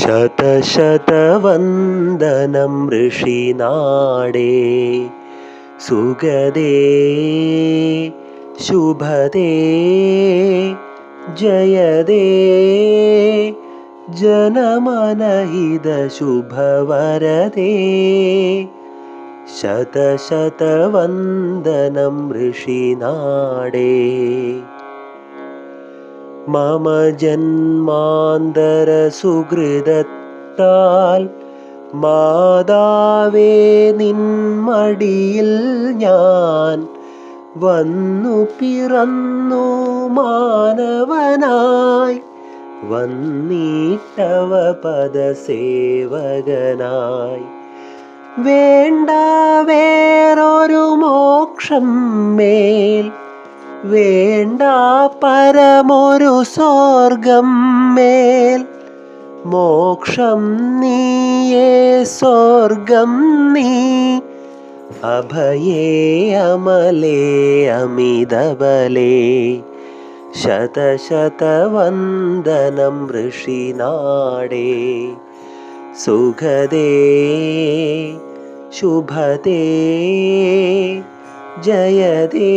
शतशतवन्दनं ऋषिनाडे। सुगदे शुभदे जयदे जनमनहिदशुभवरदे शतशतवन्दनं ऋषिनाडे। മമ ജന്മാന്തര സുഹൃതത്താൽ മാതാവേ നിൻമടിയിൽ ഞാൻ വന്നു പിറന്നു മാനവനായി വന്നീട്ടവ പദസേവകനായി. വേണ്ട വേറൊരു മോക്ഷം മേൽ വേണ്ട പരമൊരു സ്വർഗം മേൽ. മോക്ഷം നീയേ സ്വർഗം നീ. അഭയേ അമലേ അമിതബലേ ശതശതവന്ദനം ഋഷിനാടേ സുഖദേ ശുഭദേ. ജയദേ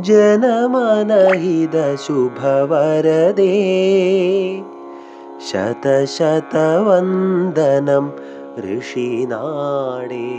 ജനമനഹിത ശുഭവരദേ ശതശതവന്ദനം ഋഷിനാടേ.